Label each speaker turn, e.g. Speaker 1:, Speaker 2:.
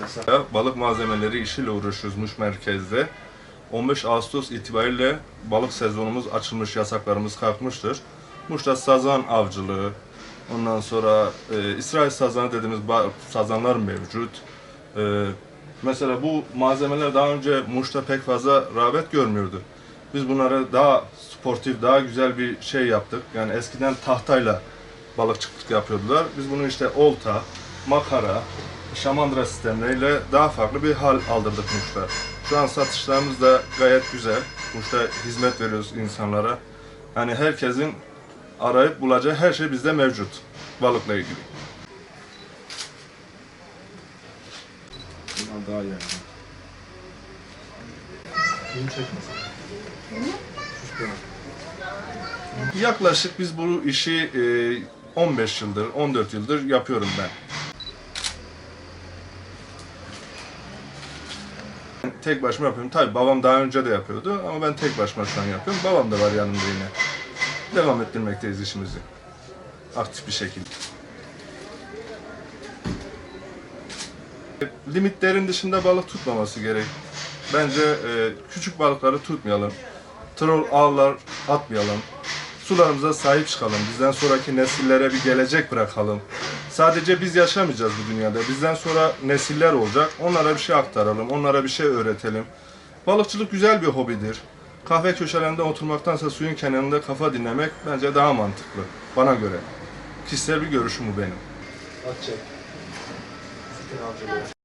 Speaker 1: Mesela balık malzemeleri işiyle uğraşıyoruz merkezde. 15 Ağustos itibariyle balık sezonumuz açılmış, yasaklarımız kalkmıştır. Muş'ta sazan avcılığı, ondan sonra e, İsrail sazanı dediğimiz sazanlar mevcut. E, mesela bu malzemeler daha önce Muş'ta pek fazla rağbet görmüyordu. Biz bunları daha sportif, daha güzel bir şey yaptık. Yani eskiden tahtayla balıkçılık yapıyordular. Biz bunu işte olta, makara, şamandıra sistemleriyle daha farklı bir hal aldırdık Muş'ta. Şu an satışlarımız da gayet güzel. Muş'ta hizmet veriyoruz insanlara. Yani herkesin arayıp bulacağı her şey bizde mevcut balıkla ilgili.
Speaker 2: Bundan daha iyi. Çekmesin.
Speaker 1: Yaklaşık biz bu işi e, 15 yıldır, 14 yıldır yapıyorum ben. Tek başıma yapıyorum. Tabii babam daha önce de yapıyordu ama ben tek başıma şu an yapıyorum. Babam da var yanımda yine. Devam ettirmekteyiz işimizi. Aktif bir şekilde. Limitlerin dışında balık tutmaması gerek. Bence e, küçük balıkları tutmayalım. Troll ağlar atmayalım. Sularımıza sahip çıkalım. Bizden sonraki nesillere bir gelecek bırakalım. Sadece biz yaşamayacağız bu dünyada. Bizden sonra nesiller olacak. Onlara bir şey aktaralım. Onlara bir şey öğretelim. Balıkçılık güzel bir hobidir. Kahve köşelerinde oturmaktansa suyun kenarında kafa dinlemek bence daha mantıklı. Bana göre. Kişisel bir görüşüm bu benim.
Speaker 2: Avcılığı.